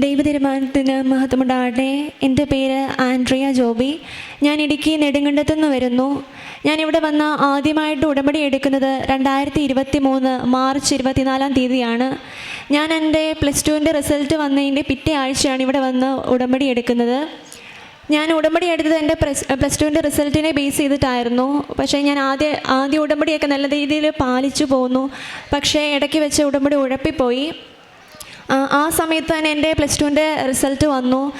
ദൈവതീരുമാനത്തിന് മഹത്വമുണ്ടാകട്ടെ. എന്റെ പേര് ആൻഡ്രിയ ജോബി. ഞാൻ ഇടുക്കി നെടുങ്കണ്ടത്തു നിന്ന് വരുന്നു ഇവിടെ വന്ന ആദ്യമായിട്ട് ഉടമ്പടി എടുക്കുന്നത് രണ്ടായിരത്തി ഇരുപത്തി മൂന്ന് മാർച്ച് ഇരുപത്തിനാലാം തീയതിയാണ്. ഞാൻ എന്റെ പ്ലസ് ടുവിന്റെ റിസൾട്ട് വന്നതിന്റെ പിറ്റേ ആഴ്ചയാണ് ഇവിടെ വന്ന് ഉടമ്പടി എടുക്കുന്നത്. ഞാൻ ഉടമ്പടി എടുത്തത് എന്റെ പ്ലസ് പ്ലസ് ടുവിന്റെ റിസൾട്ടിനെ ബേസ് ചെയ്തിട്ടായിരുന്നു. പക്ഷേ ഞാൻ ആദ്യ ആദ്യ ഉടമ്പടിയൊക്കെ നല്ല രീതിയിൽ പാലിച്ചു പോന്നു. പക്ഷേ ഇടയ്ക്ക് വെച്ച് ഉടമ്പടി ഉഴപ്പിപ്പോയി. ആ, സമയത്ത് തന്നെ എന്റെ പ്ലസ് ടുവിന്റെ റിസൾട്ട് വന്നു.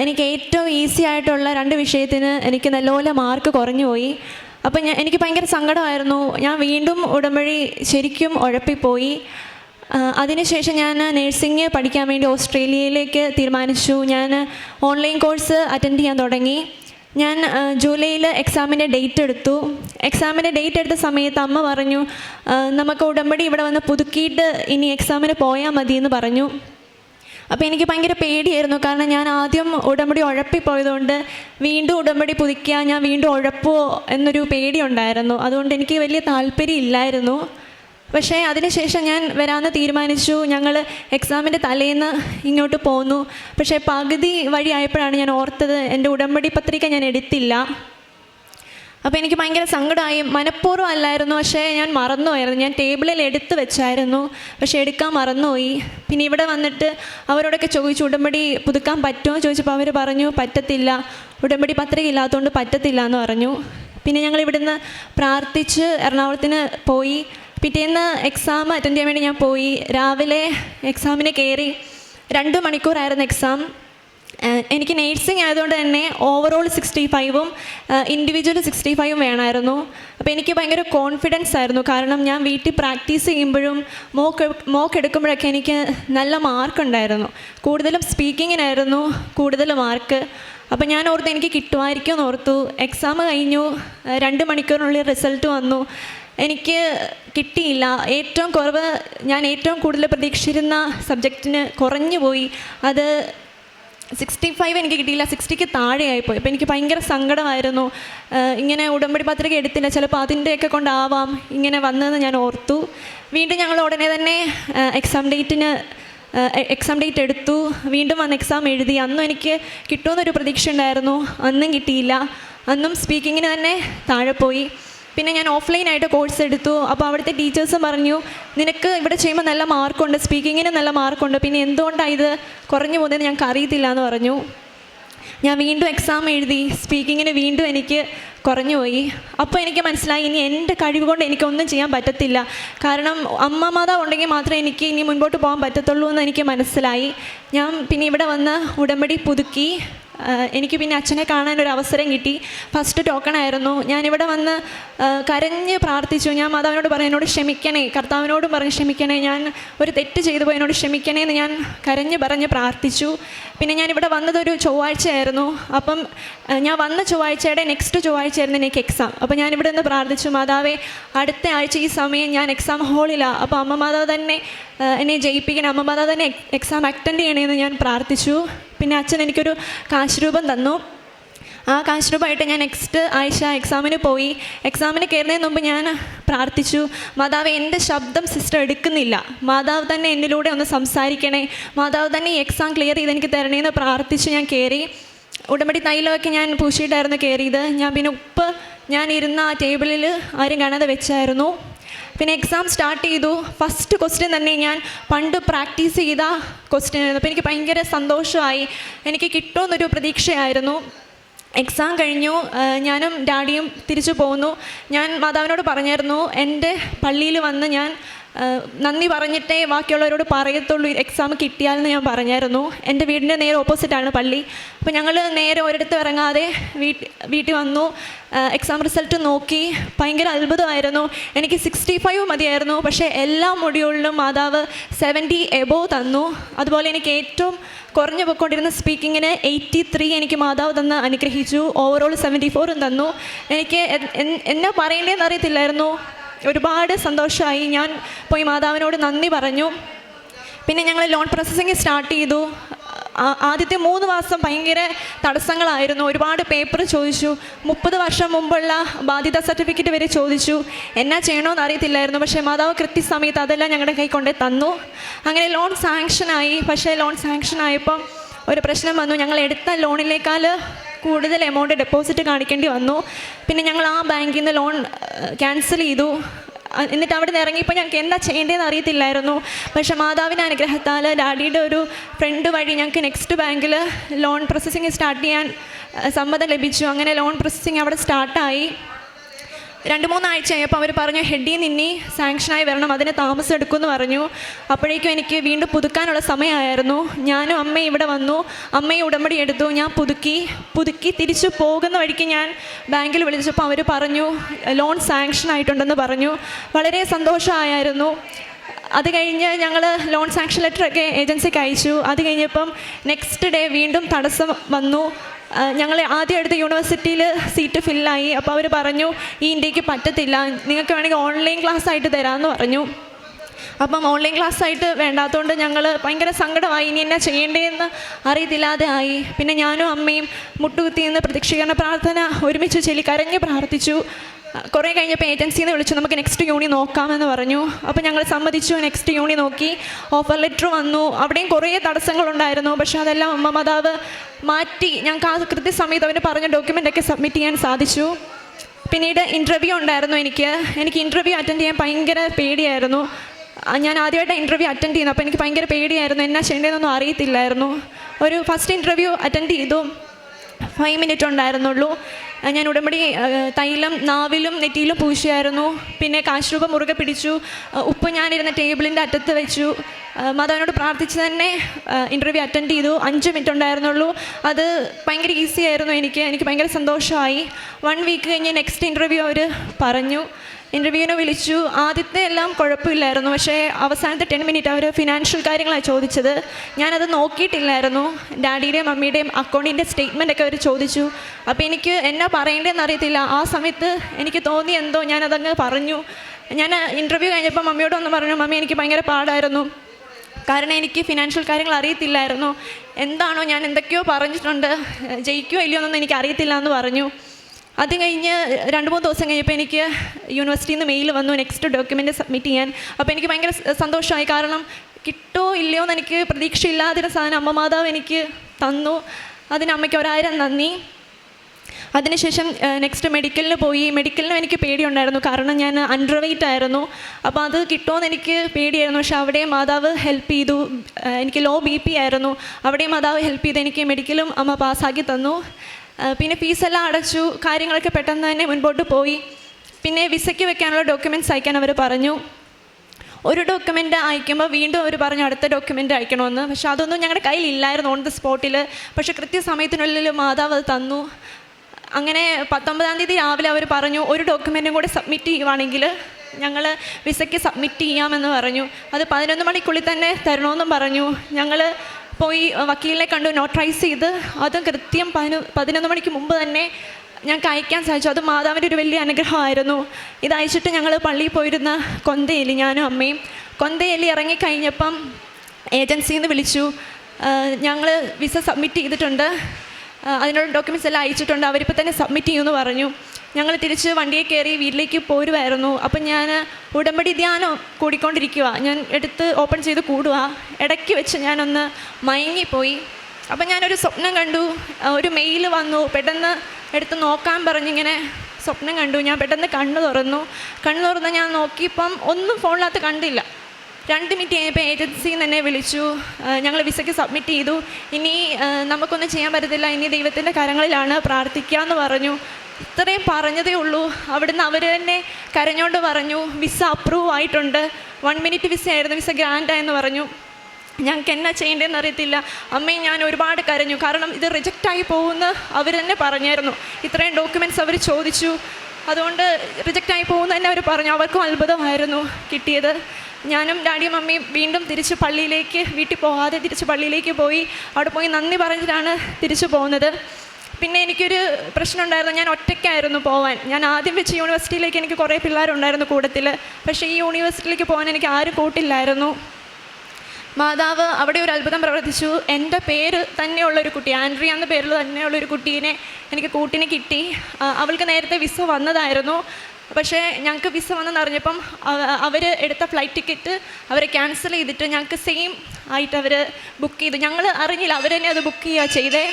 എനിക്ക് ഏറ്റവും ഈസി ആയിട്ടുള്ള രണ്ട് വിഷയത്തിന് എനിക്ക് നല്ലപോലെ മാർക്ക് കുറഞ്ഞു പോയി. അപ്പം ഞാൻ എനിക്ക് ഭയങ്കര സങ്കടമായിരുന്നു. ഞാൻ വീണ്ടും ഉടമ്പടി ശരിക്കും ഉഴപ്പിപ്പോയി. അതിനുശേഷം ഞാൻ നഴ്സിംഗ് പഠിക്കാൻ വേണ്ടി ഓസ്ട്രേലിയയിലേക്ക് തീരുമാനിച്ചു. ഞാൻ ഓൺലൈൻ കോഴ്സ് അറ്റൻഡ് ചെയ്യാൻ തുടങ്ങി. ഞാൻ ജൂലൈയിൽ എക്സാമിന്റെ ഡേറ്റ് എടുത്തു. എക്സാമിന്റെ ഡേറ്റ് എടുത്ത സമയത്ത് അമ്മ പറഞ്ഞു നമുക്ക് ഉടമ്പടി ഇവിടെ വന്ന് പുതുക്കിയിട്ട് ഇനി എക്സാമിന് പോയാൽ മതി എന്ന് പറഞ്ഞു. അപ്പോൾ എനിക്ക് ഭയങ്കര പേടിയായിരുന്നു. കാരണം ഞാൻ ആദ്യം ഉടമ്പടി ഉഴപ്പിപ്പോയതുകൊണ്ട് വീണ്ടും ഉടമ്പടി പുതുക്കിയാൽ ഞാൻ വീണ്ടും ഉഴപ്പോ എന്നൊരു പേടിയുണ്ടായിരുന്നു. അതുകൊണ്ട് എനിക്ക് വലിയ താല്പര്യം ഇല്ലായിരുന്നു പക്ഷേ അതിനുശേഷം ഞാൻ വരാമെന്ന് തീരുമാനിച്ചു. ഞങ്ങൾ എക്സാമിന്റെ തലേന്ന് ഇങ്ങോട്ട് പോന്നു. പക്ഷേ പകുതി വഴി ആയപ്പോഴാണ് ഞാൻ ഓർത്തത് എന്റെ ഉടമ്പടി പത്രിക ഞാൻ എടുത്തില്ല. അപ്പോൾ എനിക്ക് ഭയങ്കര സങ്കടമായി. മനഃപൂർവം അല്ലായിരുന്നു. പക്ഷേ ഞാൻ മറന്നുപോയായിരുന്നു. ഞാൻ ടേബിളിൽ എടുത്ത് വെച്ചായിരുന്നു. പക്ഷേ എടുക്കാൻ മറന്നുപോയി. പിന്നെ ഇവിടെ വന്നിട്ട് അവരോടൊക്കെ ചോദിച്ചു ഉടമ്പടി പുതുക്കാൻ പറ്റുമോ? ചോദിച്ചപ്പോൾ അവർ പറഞ്ഞു പറ്റത്തില്ല. ഉടമ്പടി പത്രിക ഇല്ലാത്തതുകൊണ്ട് പറ്റത്തില്ല എന്ന് പറഞ്ഞു. പിന്നെ ഞങ്ങൾ ഇവിടുന്ന് പ്രാർത്ഥിച്ച് എറണാകുളത്തിന് പോയി. പിറ്റേന്ന് എക്സാം അറ്റൻഡ് ചെയ്യാൻ വേണ്ടി ഞാൻ പോയി. രാവിലെ എക്സാമിന് കയറി രണ്ട് മണിക്കൂറായിരുന്നു എക്സാം എനിക്ക് നേഴ്സിംഗ് ആയതുകൊണ്ട് തന്നെ ഓവറോൾ സിക്സ്റ്റി ഫൈവും ഇൻഡിവിജ്വൽ സിക്സ്റ്റി ഫൈവും വേണമായിരുന്നു. അപ്പോൾ എനിക്ക് ഭയങ്കര കോൺഫിഡൻസ് ആയിരുന്നു. കാരണം ഞാൻ വീട്ടിൽ പ്രാക്ടീസ് ചെയ്യുമ്പോഴും മോക്ക് മോക്ക് എടുക്കുമ്പോഴൊക്കെ എനിക്ക് നല്ല മാർക്ക് ഉണ്ടായിരുന്നു. കൂടുതലും സ്പീക്കിങ്ങിനായിരുന്നു കൂടുതൽ മാർക്ക് അപ്പോൾ ഞാൻ ഓർത്ത് എനിക്ക് കിട്ടുമായിരിക്കും എന്ന് ഓർത്തു. എക്സാം കഴിഞ്ഞു രണ്ട് മണിക്കൂറിനുള്ളിൽ റിസൾട്ട് വന്നു. എനിക്ക് കിട്ടിയില്ല. ഏറ്റവും കുറവ് ഞാൻ ഏറ്റവും കൂടുതൽ പ്രതീക്ഷിച്ചിരുന്ന സബ്ജക്റ്റിന് കുറഞ്ഞു പോയി. അത് സിക്സ്റ്റി ഫൈവ് എനിക്ക് കിട്ടിയില്ല. സിക്സ്റ്റിക്ക് താഴെയായിപ്പോയി അപ്പോൾ എനിക്ക് ഭയങ്കര സങ്കടമായിരുന്നു. ഇങ്ങനെ ഉടമ്പടി പത്രിക എടുത്തില്ല. ചിലപ്പോൾ അതിന്റെയൊക്കെ കൊണ്ടാവാം. ഇങ്ങനെ വന്നതെന്ന് ഞാൻ ഓർത്തു. വീണ്ടും ഞങ്ങൾ ഉടനെ തന്നെ എക്സാം ഡേറ്റിന് എക്സാം ഡേറ്റ് എടുത്തു. വീണ്ടും വന്ന് എക്സാം എഴുതി. അന്നും എനിക്ക് കിട്ടുമെന്നൊരു പ്രതീക്ഷ ഉണ്ടായിരുന്നു അന്നും കിട്ടിയില്ല. അന്നും സ്പീക്കിങ്ങിന് തന്നെ താഴെ പോയി. പിന്നെ ഞാൻ ഓഫ്ലൈനായിട്ട് കോഴ്സ് എടുത്തു. അപ്പോൾ അവിടുത്തെ ടീച്ചേഴ്സും പറഞ്ഞു നിനക്ക് ഇവിടെ ചെയ്യുമ്പോൾ നല്ല മാർക്കുണ്ട് സ്പീക്കിങ്ങിന് നല്ല മാർക്കുണ്ട് പിന്നെ എന്തുകൊണ്ടാണ് ഇത് കുറഞ്ഞു പോകുന്നതെന്ന് ഞങ്ങൾക്ക് അറിയത്തില്ല എന്ന് പറഞ്ഞു. ഞാൻ വീണ്ടും എക്സാം എഴുതി സ്പീക്കിങ്ങിന് വീണ്ടും എനിക്ക് കുറഞ്ഞു പോയി. അപ്പോൾ എനിക്ക് മനസ്സിലായി ഇനി എന്റെ കഴിവ് കൊണ്ട് എനിക്കൊന്നും ചെയ്യാൻ പറ്റത്തില്ല. കാരണം അമ്മ മാതാവ് ഉണ്ടെങ്കിൽ മാത്രമേ എനിക്ക് ഇനി മുൻപോട്ട് പോകാൻ പറ്റത്തുള്ളൂ എന്ന് എനിക്ക് മനസ്സിലായി. ഞാൻ പിന്നെ ഇവിടെ വന്ന് ഉടമ്പടി പുതുക്കി. എനിക്ക് പിന്നെ അച്ഛനെ കാണാനൊരു അവസരം കിട്ടി. ഫസ്റ്റ് ടോക്കൺ ആയിരുന്നു. ഞാനിവിടെ വന്ന് കരഞ്ഞ് പ്രാർത്ഥിച്ചു. ഞാൻ മാതാവിനോട് പറഞ്ഞു എന്നോട് ക്ഷമിക്കണേ. കർത്താവിനോടും പറഞ്ഞ് ക്ഷമിക്കണേ. ഞാൻ ഒരു തെറ്റ് ചെയ്തു പോയി എന്നോട് ക്ഷമിക്കണേ എന്ന് ഞാൻ കരഞ്ഞ് പറഞ്ഞ് പ്രാർത്ഥിച്ചു. പിന്നെ ഞാനിവിടെ വന്നതൊരു ചൊവ്വാഴ്ചയായിരുന്നു. അപ്പം ഞാൻ വന്ന ചൊവ്വാഴ്ചയുടെ നെക്സ്റ്റ് ചൊവ്വാഴ്ചയായിരുന്നു എനിക്ക് എക്സാം അപ്പോൾ ഞാനിവിടെ നിന്ന് പ്രാർത്ഥിച്ചു മാതാവേ അടുത്ത ആഴ്ച ഈ സമയം ഞാൻ എക്സാം ഹാളിലാണ് അപ്പോൾ അമ്മ മാതാവ് തന്നെ എന്നെ ജയിപ്പിക്കണം. അമ്മ മാതാവ് തന്നെ എക്സാം അറ്റൻഡ് ചെയ്യണമെന്ന് ഞാൻ പ്രാർത്ഥിച്ചു. പിന്നെ അച്ഛൻ എനിക്കൊരു കാശ് രൂപം തന്നു. ആ കാശ് രൂപമായിട്ട് ഞാൻ നെക്സ്റ്റ് ആഴ്ച എക്സാമിന് പോയി. എക്സാമിന് കയറുന്നതിന് മുമ്പ് ഞാൻ പ്രാർത്ഥിച്ചു. മാതാവ് എന്റെ ശബ്ദം സിസ്റ്റർ എടുക്കുന്നില്ല. മാതാവ് തന്നെ എന്നിലൂടെ ഒന്ന് സംസാരിക്കണേ. മാതാവ് തന്നെ ഈ എക്സാം ക്ലിയർ ചെയ്ത് എനിക്ക് തരണേന്ന് പ്രാർത്ഥിച്ച് ഞാൻ കയറി. ഉടമ്പടി തൈലമൊക്കെ ഞാൻ പൂശിയിട്ടായിരുന്നു കയറിയത്. ഞാൻ പിന്നെ ഉപ്പ് ഞാൻ ഇരുന്ന ആ ടേബിളിൽ ആരും കാണാതെ വെച്ചായിരുന്നു. പിന്നെ എക്സാം സ്റ്റാർട്ട് ചെയ്തു. ഫസ്റ്റ് ക്വസ്റ്റ്യൻ തന്നെ ഞാൻ പണ്ട് പ്രാക്ടീസ് ചെയ്ത ക്വസ്റ്റ്യൻ ആയിരുന്നു. അപ്പോൾ എനിക്ക് ഭയങ്കര സന്തോഷമായി. എനിക്ക് കിട്ടുമെന്നൊരു പ്രതീക്ഷയായിരുന്നു. എക്സാം കഴിഞ്ഞു. ഞാനും ഡാഡിയും തിരിച്ചു പോന്നു. ഞാൻ മാതാവിനോട് പറഞ്ഞായിരുന്നു എന്റെ പള്ളിയിൽ വന്ന് ഞാൻ നന്ദി പറഞ്ഞിട്ടേ ബാക്കിയുള്ളവരോട് പറയത്തുള്ളൂ. എക്സാം കിട്ടിയാലെന്ന് ഞാൻ പറഞ്ഞായിരുന്നു. എന്റെ വീടിന്റെ നേരെ ഓപ്പോസിറ്റാണ് പള്ളി. അപ്പോൾ ഞങ്ങൾ നേരെ ഒരിടത്ത് ഇറങ്ങാതെ വീട്ടിൽ വീട്ടിൽ വന്നു. എക്സാം റിസൾട്ട് നോക്കി. ഭയങ്കര അത്ഭുതമായിരുന്നു. എനിക്ക് സിക്സ്റ്റി ഫൈവ് മതിയായിരുന്നു. പക്ഷേ എല്ലാ മൊഡ്യൂളിലും മാതാവ് സെവന്റി എബോ തന്നു. അതുപോലെ എനിക്ക് ഏറ്റവും കുറഞ്ഞു പോയിക്കൊണ്ടിരുന്ന സ്പീക്കിങ്ങിന് എയ്റ്റി ത്രീ എനിക്ക് മാതാവ് തന്ന് അനുഗ്രഹിച്ചു. ഓവറോൾ സെവന്റി ഫോറും തന്നു. എനിക്ക് എന്നാ പറയേണ്ടതെന്ന് അറിയത്തില്ലായിരുന്നു. ഒരുപാട് സന്തോഷമായി. ഞാൻ പോയി മാതാവിനോട് നന്ദി പറഞ്ഞു. പിന്നെ ഞങ്ങൾ ലോൺ പ്രോസസ്സിങ് സ്റ്റാർട്ട് ചെയ്തു. ആദ്യത്തെ മൂന്ന് മാസം ഭയങ്കര തടസ്സങ്ങളായിരുന്നു. ഒരുപാട് പേപ്പർ ചോദിച്ചു. മുപ്പത് വർഷം മുമ്പുള്ള ബാധ്യത സർട്ടിഫിക്കറ്റ് വരെ ചോദിച്ചു. എന്നാ ചെയ്യണമെന്ന് അറിയത്തില്ലായിരുന്നു. പക്ഷേ മാതാവ് കൃത്യസമയത്ത് അതെല്ലാം ഞങ്ങളുടെ കൈ തന്നു. അങ്ങനെ ലോൺ സാങ്ഷനായി പക്ഷേ ലോൺ സാങ്ഷൻ ആയപ്പം ഒരു പ്രശ്നം വന്നു. ഞങ്ങൾ എടുത്ത ലോണിനേക്കാൾ കൂടുതൽ എമൗണ്ട് ഡെപ്പോസിറ്റ് കാണിക്കേണ്ടി വന്നു. പിന്നെ ഞങ്ങൾ ആ ബാങ്കിൽ നിന്ന് ലോൺ ക്യാൻസൽ ചെയ്തു. എന്നിട്ട് അവിടെ നിന്ന് ഇറങ്ങിയപ്പോൾ ഞങ്ങൾക്ക് എന്താ ചെയ്യേണ്ടതെന്ന് അറിയത്തില്ലായിരുന്നു. പക്ഷെ മാതാവിന്റെ അനുഗ്രഹത്താൽ ഡാഡിയുടെ ഒരു ഫ്രണ്ട് വഴി ഞങ്ങൾക്ക് നെക്സ്റ്റ് ബാങ്കിൽ ലോൺ പ്രോസസ്സിങ് സ്റ്റാർട്ട് ചെയ്യാൻ സമ്മതം ലഭിച്ചു. അങ്ങനെ ലോൺ പ്രോസസ്സിങ് അവിടെ സ്റ്റാർട്ടായി രണ്ട് മൂന്നാഴ്ച ആയപ്പോൾ അവർ പറഞ്ഞു ഹെഡിൽ നിന്നി സാങ്ഷനായി വരണം അതിന് താമസം എടുക്കുമെന്ന് പറഞ്ഞു. അപ്പോഴേക്കും എനിക്ക് വീണ്ടും പുതുക്കാനുള്ള സമയമായിരുന്നു. ഞാനും അമ്മയും ഇവിടെ വന്നു. അമ്മയും ഉടമ്പടി എടുത്തു. ഞാൻ പുതുക്കി പുതുക്കി തിരിച്ചു പോകുന്ന വഴിക്ക് ഞാൻ ബാങ്കിൽ വിളിച്ചപ്പോൾ അവർ പറഞ്ഞു ലോൺ സാങ്ഷൻ ആയിട്ടുണ്ടെന്ന് പറഞ്ഞു. വളരെ സന്തോഷമായിരുന്നു. അത് കഴിഞ്ഞ് ഞങ്ങൾ ലോൺ സാങ്ഷൻ ലെറ്ററൊക്കെ ഏജൻസിക്ക് അയച്ചു. അത് കഴിഞ്ഞപ്പം നെക്സ്റ്റ് ഡേ വീണ്ടും തടസ്സം വന്നു. ഞങ്ങൾ ആദ്യം എടുത്ത യൂണിവേഴ്സിറ്റിയിൽ സീറ്റ് ഫില്ലായി അപ്പോൾ അവർ പറഞ്ഞു ഈ ഇന്ത്യയ്ക്ക് പറ്റത്തില്ല. നിങ്ങൾക്ക് വേണമെങ്കിൽ ഓൺലൈൻ ക്ലാസ് ആയിട്ട് തരാമെന്ന് പറഞ്ഞു. അപ്പം ഓൺലൈൻ ക്ലാസ് ആയിട്ട് വേണ്ടാത്തതുകൊണ്ട് ഞങ്ങൾ ഭയങ്കര സങ്കടമായി. ഇനി എന്നാ ചെയ്യേണ്ടതെന്ന് അറിയത്തില്ലാതെ ആയി. പിന്നെ ഞാനും അമ്മയും മുട്ടുകുത്തി നിന്ന് പ്രതീക്ഷീകരണ പ്രാർത്ഥന ഒരുമിച്ച് ചൊല്ലി കരഞ്ഞ് പ്രാർത്ഥിച്ചു. കുറേ കഴിഞ്ഞപ്പോൾ ഏജൻസിയിൽ നിന്ന് വിളിച്ചു നമുക്ക് നെക്സ്റ്റ് യൂണി നോക്കാമെന്ന് പറഞ്ഞു. അപ്പോൾ ഞങ്ങൾ സമ്മതിച്ചു. നെക്സ്റ്റ് യൂണി നോക്കി. ഓഫർ ലെറ്റർ വന്നു. അവിടെയും കുറേ തടസ്സങ്ങളുണ്ടായിരുന്നു. പക്ഷേ അതെല്ലാം അമ്മ മാതാവ് മാറ്റി. ഞങ്ങൾക്ക് ആ കൃത്യസമയത്ത് അവർ പറഞ്ഞ ഡോക്യുമെന്റൊക്കെ സബ്മിറ്റ് ചെയ്യാൻ സാധിച്ചു. പിന്നീട് ഇന്റർവ്യൂ ഉണ്ടായിരുന്നു എനിക്ക്. എനിക്ക് ഇന്റർവ്യൂ അറ്റൻഡ് ചെയ്യാൻ ഭയങ്കര പേടിയായിരുന്നു. ഞാൻ ആദ്യമായിട്ട് ഇന്റർവ്യൂ അറ്റൻഡ് ചെയ്യുന്നു. അപ്പോൾ എനിക്ക് ഭയങ്കര പേടിയായിരുന്നു. എന്നാ ചെയ്യേണ്ടതെന്നൊന്നും അറിയത്തില്ലായിരുന്നു. ഒരു ഫസ്റ്റ് ഇന്റർവ്യൂ അറ്റൻഡ് ചെയ്തു. ഫൈവ് മിനിറ്റ് ഉണ്ടായിരുന്നുള്ളൂ. ഞാൻ ഉടമ്പടി തൈലം നാവിലും നെറ്റിയിലും പൂശിയായിരുന്നു. പിന്നെ കാശ്രൂപ മുറുകെ പിടിച്ചു. ഉപ്പ് ഞാനിരുന്ന ടേബിളിന്റെ അറ്റത്ത് വെച്ചു. മാതാവിനോട് പ്രാർത്ഥിച്ച് തന്നെ ഇന്റർവ്യൂ അറ്റൻഡ് ചെയ്തു. അഞ്ച് മിനിറ്റ് ഉണ്ടായിരുന്നുള്ളൂ. അത് ഭയങ്കര ഈസി ആയിരുന്നു എനിക്ക്. എനിക്ക് ഭയങ്കര സന്തോഷമായി. വൺ വീക്ക് കഴിഞ്ഞ് നെക്സ്റ്റ് ഇന്റർവ്യൂ അവർ പറഞ്ഞു. ഇന്റർവ്യൂവിനെ വിളിച്ചു. ആദ്യത്തെ എല്ലാം കുഴപ്പമില്ലായിരുന്നു. പക്ഷേ അവസാനത്തെ ടെൻ മിനിറ്റ് അവർ ഫിനാൻഷ്യൽ കാര്യങ്ങളാണ് ചോദിച്ചത്. ഞാനത് നോക്കിയിട്ടില്ലായിരുന്നു. ഡാഡിയുടെയും മമ്മിയുടെയും അക്കൗണ്ടിന്റെ സ്റ്റേറ്റ്മെന്റ് ഒക്കെ അവർ ചോദിച്ചു. അപ്പോൾ എനിക്ക് എന്നാ പറയേണ്ടതെന്ന് അറിയത്തില്ല. ആ സമയത്ത് എനിക്ക് തോന്നി എന്തോ ഞാനതങ്ങ് പറഞ്ഞു. ഞാൻ ഇന്റർവ്യൂ കഴിഞ്ഞപ്പോൾ മമ്മിയോട് ഒന്ന് പറഞ്ഞു മമ്മി എനിക്ക് ഭയങ്കര പാടായിരുന്നു. കാരണം എനിക്ക് ഫിനാൻഷ്യൽ കാര്യങ്ങൾ അറിയത്തില്ലായിരുന്നു. എന്താണോ ഞാൻ എന്തൊക്കെയോ പറഞ്ഞിട്ടുണ്ട്. ജയിക്കുമോ ഇല്ലയോ എന്നൊന്നും എനിക്ക് അറിയത്തില്ല എന്ന് പറഞ്ഞു. അത് കഴിഞ്ഞ് രണ്ട് മൂന്ന് ദിവസം കഴിഞ്ഞപ്പോൾ എനിക്ക് യൂണിവേഴ്സിറ്റിയിൽ നിന്ന് മെയിൽ വന്നു നെക്സ്റ്റ് ഡോക്യുമെന്റ് സബ്മിറ്റ് ചെയ്യാൻ. അപ്പോൾ എനിക്ക് ഭയങ്കര സന്തോഷമായി. കാരണം കിട്ടോ ഇല്ലയോ എന്ന് എനിക്ക് പ്രതീക്ഷയില്ലാതിരുന്ന സാധനം അമ്മ മാതാവ് എനിക്ക് തന്നു. അതിന് അമ്മയ്ക്ക് ഒരായിരം നന്ദി. അതിനുശേഷം നെക്സ്റ്റ് മെഡിക്കലിന് പോയി. മെഡിക്കലിനും എനിക്ക് പേടിയുണ്ടായിരുന്നു. കാരണം ഞാൻ അണ്ടർ വെയ്റ്റ് ആയിരുന്നു. അപ്പോൾ അത് കിട്ടുമെന്ന് എനിക്ക് പേടിയായിരുന്നു. പക്ഷെ അവിടെ മാതാവ് ഹെൽപ്പ് ചെയ്തു. എനിക്ക് ലോ ബി പി ആയിരുന്നു. അവിടെ മാതാവ് ഹെൽപ്പ് ചെയ്ത് എനിക്ക് മെഡിക്കലും അമ്മ പാസ്സാക്കി തന്നു. പിന്നെ ഫീസെല്ലാം അടച്ചു കാര്യങ്ങളൊക്കെ പെട്ടെന്ന് തന്നെ മുൻപോട്ട് പോയി. പിന്നെ വിസയ്ക്ക് വെക്കാനുള്ള ഡോക്യുമെന്റ്സ് അയക്കാൻ അവർ പറഞ്ഞു. ഒരു ഡോക്യുമെന്റ് അയക്കുമ്പോൾ വീണ്ടും അവർ പറഞ്ഞു അടുത്ത ഡോക്യുമെന്റ് അയക്കണമെന്ന്. പക്ഷേ അതൊന്നും ഞങ്ങളുടെ കയ്യിലില്ലായിരുന്നു ഓൺ ദ സ്പോട്ടിൽ പക്ഷേ കൃത്യസമയത്തിനുള്ളിൽ മാതാവ് അത് തന്നു. അങ്ങനെ പത്തൊമ്പതാം തീയതി രാവിലെ അവർ പറഞ്ഞു ഒരു ഡോക്യുമെന്റും കൂടി സബ്മിറ്റ് ചെയ്യുവാണെങ്കിൽ ഞങ്ങൾ വിസയ്ക്ക് സബ്മിറ്റ് ചെയ്യാമെന്ന് പറഞ്ഞു. അത് പതിനൊന്ന് മണിക്കുള്ളിൽ തന്നെ തരണമെന്നും പറഞ്ഞു. ഞങ്ങൾ പോയി വക്കീലിനെ കണ്ടു നോട്ടറൈസ് ചെയ്ത്. അതും കൃത്യം പതിനൊ പതിനൊന്ന് മണിക്ക് മുമ്പ് തന്നെ ഞങ്ങൾക്ക് അയക്കാൻ സാധിച്ചു. അത് മാതാവിന്റെ ഒരു വലിയ അനുഗ്രഹമായിരുന്നു. ഇത് അയച്ചിട്ട് ഞങ്ങൾ പള്ളിയിൽ പോയിരുന്ന കൊന്തയലി ഞാനും അമ്മയും. കൊന്തയലി ഇറങ്ങിക്കഴിഞ്ഞപ്പം ഏജൻസിയിൽ നിന്ന് വിളിച്ചു. ഞങ്ങൾ വിസ സബ്മിറ്റ് ചെയ്തിട്ടുണ്ട്. അതിനുള്ള ഡോക്യുമെന്റ്സ് എല്ലാം അയച്ചിട്ടുണ്ട്. അവരിപ്പോൾ തന്നെ സബ്മിറ്റ് ചെയ്യുമെന്ന് പറഞ്ഞു. ഞങ്ങൾ തിരിച്ച് വണ്ടിയെ കയറി വീട്ടിലേക്ക് പോരുമായിരുന്നു അപ്പം ഞാൻ ഉടമ്പടി ധ്യാനം കൂടിക്കൊണ്ടിരിക്കുക ഞാൻ എടുത്ത് ഓപ്പൺ ചെയ്ത് കൂടുക ഇടയ്ക്ക് വെച്ച് ഞാനൊന്ന് മയങ്ങിപ്പോയി. അപ്പം ഞാനൊരു സ്വപ്നം കണ്ടു. ഒരു മെയിൽ വന്നു. പെട്ടെന്ന് എടുത്ത് നോക്കാൻ പറഞ്ഞിങ്ങനെ സ്വപ്നം കണ്ടു. ഞാൻ പെട്ടെന്ന് കണ്ണു തുറന്നു. കണ്ണു തുറന്ന് ഞാൻ നോക്കിയപ്പം ഒന്നും ഫോണിനകത്ത് കണ്ടില്ല. രണ്ട് മിനിറ്റ് കഴിഞ്ഞപ്പോൾ ഏജൻസിയിൽ നിന്ന് എന്നെ വിളിച്ചു. ഞങ്ങൾ വിസയ്ക്ക് സബ്മിറ്റ് ചെയ്തു. ഇനി നമുക്കൊന്നും ചെയ്യാൻ പറ്റത്തില്ല. ഇനി ദൈവത്തിന്റെ കരങ്ങളിലാണ് പ്രാർത്ഥിക്കുക എന്ന് പറഞ്ഞു. ഇത്രയും പറഞ്ഞതേ ഉള്ളൂ. അവിടുന്ന് അവർ തന്നെ കരഞ്ഞോണ്ട് പറഞ്ഞു വിസ അപ്രൂവ് ആയിട്ടുണ്ട്. വൺ മിനിറ്റ് വിസ ആയിരുന്നു വിസ ഗ്രാൻഡായെന്ന് പറഞ്ഞു. ഞങ്ങൾക്ക് എന്നാ ചെയ്യേണ്ടതെന്ന് അറിയത്തില്ല. അമ്മയും ഞാൻ ഒരുപാട് കരഞ്ഞു. കാരണം ഇത് റിജക്റ്റായി പോകുമെന്ന് അവർ തന്നെ പറഞ്ഞായിരുന്നു. ഇത്രയും ഡോക്യുമെന്റ്സ് അവർ ചോദിച്ചു. അതുകൊണ്ട് റിജക്റ്റായി പോകുന്ന തന്നെ അവർ പറഞ്ഞു. അവർക്കും അത്ഭുതമായിരുന്നു കിട്ടിയത്. ഞാനും ഡാഡിയും മമ്മിയും വീണ്ടും തിരിച്ച് പള്ളിയിലേക്ക് വീട്ടിൽ പോകാതെ തിരിച്ച് പള്ളിയിലേക്ക് പോയി. അവിടെ പോയി നന്ദി പറഞ്ഞിട്ടാണ് തിരിച്ചു പോകുന്നത്. പിന്നെ എനിക്കൊരു പ്രശ്നം ഉണ്ടായിരുന്നു ഞാൻ ഒറ്റയ്ക്കായിരുന്നു പോവാൻ. ഞാൻ ആദ്യം വെച്ച് യൂണിവേഴ്സിറ്റിയിലേക്ക് എനിക്ക് കുറേ പിള്ളേരുണ്ടായിരുന്നു കൂട്ടത്തിൽ പക്ഷേ ഈ യൂണിവേഴ്സിറ്റിയിലേക്ക് പോകാൻ എനിക്ക് ആരും കൂട്ടില്ലായിരുന്നു. മാതാവ് അവിടെ ഒരു അത്ഭുതം പ്രവർത്തിച്ചു. എന്റെ പേര് തന്നെയുള്ള ഒരു കുട്ടി ആൻഡ്രിയ എന്ന പേരിൽ തന്നെയുള്ള ഒരു കുട്ടീനെ എനിക്ക് കൂട്ടിന് കിട്ടി. അവൾക്ക് നേരത്തെ വിസ വന്നതായിരുന്നു. പക്ഷേ ഞങ്ങൾക്ക് വിസ വന്നെന്നറിഞ്ഞപ്പം അവർ എടുത്ത ഫ്ലൈറ്റ് ടിക്കറ്റ് അവരെ ക്യാൻസൽ ചെയ്തിട്ട് ഞങ്ങൾക്ക് സെയിം ആയിട്ട് അവർ ബുക്ക് ചെയ്തു. ഞങ്ങൾ അറിഞ്ഞില്ല അവർ തന്നെ അത് ബുക്ക് ചെയ്യുക ചെയ്തേ.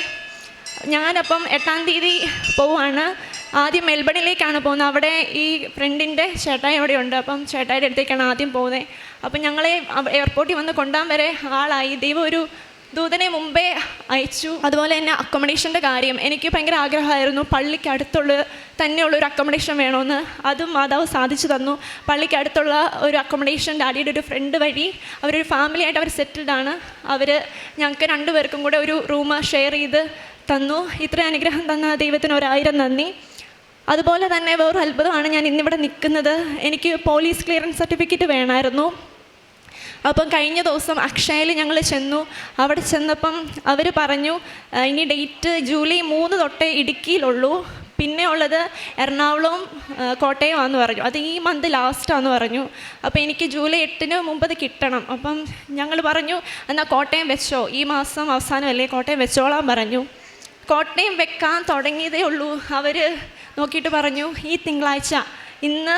ഞാനപ്പം എട്ടാം തീയതി പോവാണ്. ആദ്യം മെൽബണിലേക്കാണ് പോകുന്നത്. അവിടെ ഈ ഫ്രണ്ടിന്റെ ചേട്ടായി അവിടെ ഉണ്ട് അപ്പം ചേട്ടായിയുടെ അടുത്തേക്കാണ് ആദ്യം പോകുന്നത്. അപ്പം ഞങ്ങളെ എയർപോർട്ടിൽ വന്ന് കൊണ്ടാൻ വരെ ആളായി. ദൈവം ഒരു ദൂതനെ മുമ്പേ അയച്ചു. അതുപോലെ തന്നെ അക്കോമഡേഷന്റെ കാര്യം. എനിക്ക് ഭയങ്കര ആഗ്രഹമായിരുന്നു. പള്ളിക്ക് അടുത്തുള്ള തന്നെയുള്ള ഒരു അക്കോമഡേഷൻ വേണമെന്ന് അതും മാതാവ് സാധിച്ചു തന്നു. പള്ളിക്ക് അടുത്തുള്ള ഒരു അക്കോമഡേഷൻ ഡാഡിയുടെ ഒരു ഫ്രണ്ട് വഴി അവരൊരു ഫാമിലിയായിട്ട് അവർ സെറ്റിൽഡാണ് അവർ ഞങ്ങൾക്ക് രണ്ടുപേർക്കും കൂടെ ഒരു റൂം ഷെയർ ചെയ്ത് തന്നു. ഇത്ര അനുഗ്രഹം തന്ന ദൈവത്തിന് ഒരായിരം നന്ദി. അതുപോലെ തന്നെ വേറൊരു അത്ഭുതമാണ് ഞാൻ ഇന്നിവിടെ നിൽക്കുന്നത്. എനിക്ക് പോലീസ് ക്ലിയറൻസ് സർട്ടിഫിക്കറ്റ് വേണമായിരുന്നു. അപ്പം കഴിഞ്ഞ ദിവസം അക്ഷയയിൽ ഞങ്ങൾ ചെന്നു. അവിടെ ചെന്നപ്പം അവർ പറഞ്ഞു "ആ, ഇനി ഡേറ്റ് ജൂലൈ മൂന്ന് തൊട്ടേ ഇടുക്കിയിലുള്ളൂ. പിന്നെ ഉള്ളത് എറണാകുളവും ആ, കോട്ടയമാണെന്ന് പറഞ്ഞു. അത് ഈ മന്ത് ലാസ്റ്റാന്ന് പറഞ്ഞു. അപ്പോൾ എനിക്ക് ജൂലൈ എട്ടിന് മുമ്പ് അത് കിട്ടണം. അപ്പം ഞങ്ങൾ പറഞ്ഞു എന്നാൽ കോട്ടയം വെച്ചോ. ഈ മാസം അവസാനം അവസാനമല്ലേ കോട്ടയം വെച്ചോളാൻ പറഞ്ഞു. കോട്ടയം വെക്കാൻ തുടങ്ങിയതേ ഉള്ളൂ. അവർ നോക്കിയിട്ട് പറഞ്ഞു ഈ തിങ്കളാഴ്ച ഇന്ന്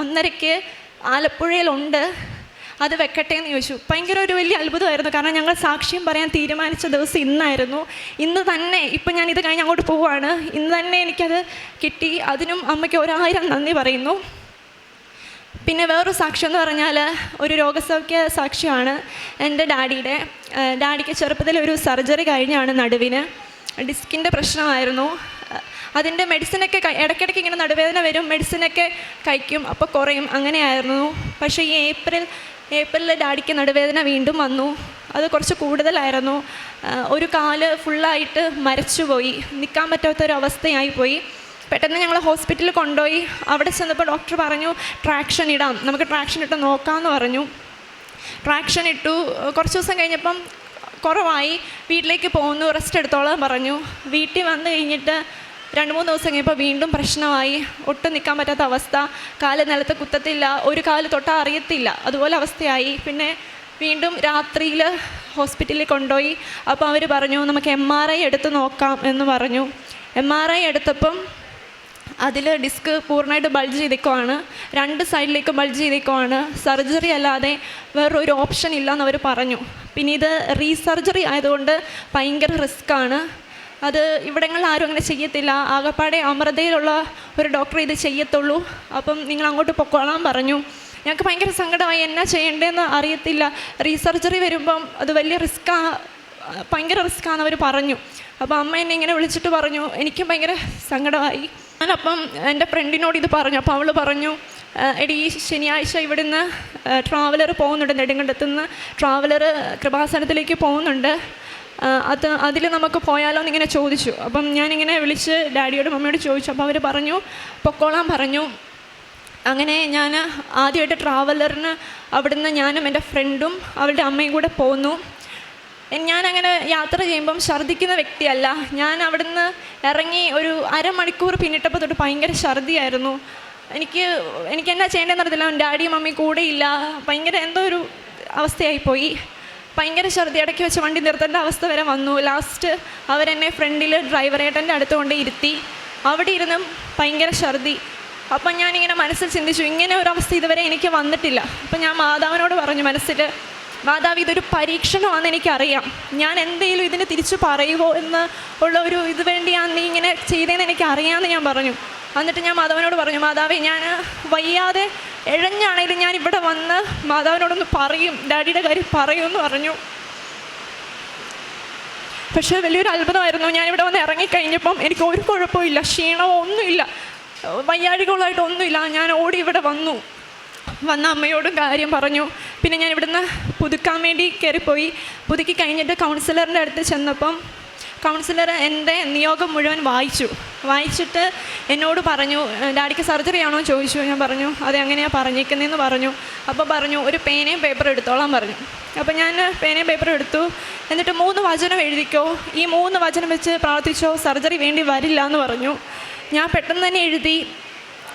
ഒന്നരയ്ക്ക് ആലപ്പുഴയിലുണ്ട്. അത് വെക്കട്ടെ എന്ന് ചോദിച്ചു. ഭയങ്കര ഒരു വലിയ അത്ഭുതമായിരുന്നു. കാരണം ഞങ്ങൾ സാക്ഷ്യം പറയാൻ തീരുമാനിച്ച ദിവസം ഇന്നായിരുന്നു. ഇന്ന് തന്നെ ഇപ്പം ഞാൻ ഇത് കഴിഞ്ഞ് അങ്ങോട്ട് പോവുകയാണ്. ഇന്ന് തന്നെ എനിക്കത് കിട്ടി. അതിനും അമ്മയ്ക്ക് ഒരായിരം നന്ദി പറയുന്നു. പിന്നെ വേറൊരു സാക്ഷ്യം എന്ന് പറഞ്ഞാൽ ഒരു രോഗസൗഖ്യ സാക്ഷ്യമാണ് എന്റെ ഡാഡിയുടെ. ഡാഡിക്ക് ചെറുപ്പത്തിൽ ഒരു സർജറി കഴിഞ്ഞാണ് നടുവിന്. ഡിസ്കിന്റെ പ്രശ്നമായിരുന്നു. അതിന്റെ മെഡിസിനൊക്കെ ഇടയ്ക്കിടയ്ക്ക് ഇങ്ങനെ നടുവേദന വരും മെഡിസിനൊക്കെ കഴിക്കും അപ്പോൾ കുറയും അങ്ങനെയായിരുന്നു. പക്ഷേ ഈ ഏപ്രിൽ ഏപ്രിലിൽ ഡാഡിക്ക് നടുവേദന വീണ്ടും വന്നു. അത് കുറച്ച് കൂടുതലായിരുന്നു. ഒരു കാൽ ഫുള്ളായിട്ട് മരച്ചുപോയി നിൽക്കാൻ പറ്റാത്തൊരവസ്ഥയായി പോയി. പെട്ടെന്ന് ഞങ്ങൾ ഹോസ്പിറ്റലിൽ കൊണ്ടുപോയി. അവിടെ ചെന്നപ്പോൾ ഡോക്ടർ പറഞ്ഞു ട്രാക്ഷൻ ഇടാം നമുക്ക് ട്രാക്ഷൻ ഇട്ട് നോക്കാമെന്ന് പറഞ്ഞു. ട്രാക്ഷൻ ഇട്ടു. കുറച്ച് ദിവസം കഴിഞ്ഞപ്പം കുറവായി. വീട്ടിലേക്ക് പോകുന്നു റെസ്റ്റ് എടുത്തോളാൻ പറഞ്ഞു. വീട്ടിൽ വന്നു കഴിഞ്ഞിട്ട് രണ്ട് മൂന്ന് ദിവസം കഴിഞ്ഞപ്പോൾ വീണ്ടും പ്രശ്നമായി. ഒട്ടും നിൽക്കാൻ പറ്റാത്ത അവസ്ഥ. കാൽ നിലത്ത് കുത്തത്തില്ല. ഒരു കാൽ തൊട്ടാൽ അറിയത്തില്ല. അതുപോലെ അവസ്ഥയായി. പിന്നെ വീണ്ടും രാത്രിയിൽ ഹോസ്പിറ്റലിൽ കൊണ്ടുപോയി. അപ്പോൾ അവർ പറഞ്ഞു നമുക്ക് എം ആർ ഐ എടുത്ത് നോക്കാം എന്ന് പറഞ്ഞു. എം ആർ ഐ എടുത്തപ്പം അതിൽ ഡിസ്ക് പൂർണമായിട്ട് ബൾജ് ചെയ്തേക്കുവാണ്. രണ്ട് സൈഡിലേക്ക് ബൾജ് ചെയ്തേക്കുവാണ്. സർജറി അല്ലാതെ വേറൊരു ഓപ്ഷൻ ഇല്ലയെന്ന് അവർ പറഞ്ഞു. പിന്നെ ഇത് റീസർജറി ആയതുകൊണ്ട് ഭയങ്കര റിസ്ക്കാണ് അത് ഇവിടങ്ങളിൽ ആരും അങ്ങനെ ചെയ്യത്തില്ല. ആകപ്പാടെ അമൃതയിലുള്ള ഒരു ഡോക്ടർ ഇത് ചെയ്യത്തുള്ളൂ. അപ്പം നിങ്ങൾ അങ്ങോട്ട് പൊക്കോളാൻ പറഞ്ഞു. ഞങ്ങൾക്ക് ഭയങ്കര സങ്കടമായി. എന്നാ ചെയ്യേണ്ടതെന്ന് അറിയത്തില്ല. റീസർജറി വരുമ്പം അത് വലിയ റിസ്ക്കാ ഭയങ്കര റിസ്ക്കാന്ന് അവർ പറഞ്ഞു. അപ്പോൾ അമ്മ എന്നെ ഇങ്ങനെ വിളിച്ചിട്ട് പറഞ്ഞു. എനിക്കും ഭയങ്കര സങ്കടമായി. ഞാനപ്പം എന്റെ ഫ്രണ്ടിനോട് ഇത് പറഞ്ഞു. അപ്പോൾ അവൾ പറഞ്ഞു എടി ഈ ശനിയാഴ്ച ഇവിടുന്ന് ട്രാവലർ പോകുന്നുണ്ട് നെടുങ്കണ്ടത്തു നിന്ന് ട്രാവലർ കൃപാസനത്തിലേക്ക് പോകുന്നുണ്ട്. അത് അതിൽ നമുക്ക് പോയാലോ എന്നിങ്ങനെ ചോദിച്ചു. അപ്പം ഞാനിങ്ങനെ വിളിച്ച് ഡാഡിയോട് മമ്മിയോട് ചോദിച്ചു. അപ്പോൾ അവർ പറഞ്ഞു പൊക്കോളാൻ പറഞ്ഞു. അങ്ങനെ ഞാൻ ആദ്യമായിട്ട് ട്രാവലറിന് അവിടുന്ന് ഞാനും എന്റെ ഫ്രണ്ടും അവളുടെ അമ്മയും കൂടെ പോന്നു. ഞാനങ്ങനെ യാത്ര ചെയ്യുമ്പം ഛർദ്ദിക്കുന്ന വ്യക്തിയല്ല. ഞാൻ അവിടുന്ന് ഇറങ്ങി ഒരു അരമണിക്കൂർ പിന്നിട്ടപ്പോൾ തൊട്ട് ഭയങ്കര ഛർദ്ദിയായിരുന്നു. എനിക്ക് എനിക്ക് എന്നാ ചെയ്യേണ്ടതെന്ന് അറിയത്തില്ല. ഡാഡിയും മമ്മി കൂടെ ഇല്ല. ഭയങ്കര എന്തോ ഒരു അവസ്ഥയായിപ്പോയി. ഭയങ്കര ഛർദി ഇടയ്ക്ക് വെച്ച് വണ്ടി നിർത്തേണ്ട അവസ്ഥ വരെ വന്നു. ലാസ്റ്റ് അവരെന്നെ ഫ്രണ്ടിൽ ഡ്രൈവറേട്ടന്റെ അടുത്ത് കൊണ്ട് ഇരുത്തി. അവിടെ ഇരുന്നും ഭയങ്കര ഛർദി അപ്പം ഞാനിങ്ങനെ മനസ്സിൽ ചിന്തിച്ചു ഇങ്ങനെ ഒരു അവസ്ഥ ഇതുവരെ എനിക്ക് വന്നിട്ടില്ല. അപ്പം ഞാൻ മാതാവിനോട് പറഞ്ഞു മനസ്സിൽ മാതാവ് ഇതൊരു പരീക്ഷണമാണെന്ന് എനിക്കറിയാം. ഞാൻ എന്തെങ്കിലും ഇതിന് തിരിച്ചു പറയുമോ എന്ന് ഉള്ള ഒരു ഇത് വേണ്ടിയാണ് നീ ഇങ്ങനെ ചെയ്തതെന്ന് എനിക്ക് അറിയാമെന്ന് ഞാൻ പറഞ്ഞു. എന്നിട്ട് ഞാൻ മാതാവിനോട് പറഞ്ഞു മാതാവേ ഞാൻ വയ്യാതെ എഴഞ്ഞാണേലും ഞാൻ ഇവിടെ വന്ന് മാതാവിനോടൊന്ന് പറയും ഡാഡിയുടെ കാര്യം പറയുമെന്ന് പറഞ്ഞു. പക്ഷേ വലിയൊരു അത്ഭുതമായിരുന്നു. ഞാനിവിടെ വന്ന് ഇറങ്ങിക്കഴിഞ്ഞപ്പം എനിക്ക് ഒരു കുഴപ്പമില്ല ക്ഷീണമോ ഒന്നുമില്ല വയ്യാഴികളായിട്ടൊന്നുമില്ല ഞാൻ ഓടി ഇവിടെ വന്നു. വന്ന അമ്മയോടും കാര്യം പറഞ്ഞു. പിന്നെ ഞാൻ ഇവിടുന്ന് പുതുക്കാൻ വേണ്ടി കയറിപ്പോയി. പുതുക്കി കഴിഞ്ഞിട്ട് കൗൺസിലറിന്റെ അടുത്ത് ചെന്നപ്പം കൗൺസിലർ എന്റെ നിയോഗം മുഴുവൻ വായിച്ചു. വായിച്ചിട്ട് എന്നോട് പറഞ്ഞു "ഏഹ് ഡാഡിക്ക് സർജറി ആണോ? ചോദിച്ചു. ഞാൻ പറഞ്ഞു അത് എങ്ങനെയാണ് പറഞ്ഞേക്കുന്നതെന്ന് പറഞ്ഞു. അപ്പോൾ പറഞ്ഞു ഒരു പേനയും പേപ്പറും എടുത്തോളാൻ പറഞ്ഞു. അപ്പോൾ ഞാൻ പേനയും പേപ്പറും എടുത്തു. എന്നിട്ട് മൂന്ന് വചനം എഴുതിക്കോ. ഈ മൂന്ന് വചനം വെച്ച് പ്രാർത്ഥിച്ചോ സർജറി വേണ്ടി വരില്ല എന്ന് പറഞ്ഞു. ഞാൻ പെട്ടെന്ന് തന്നെ എഴുതി.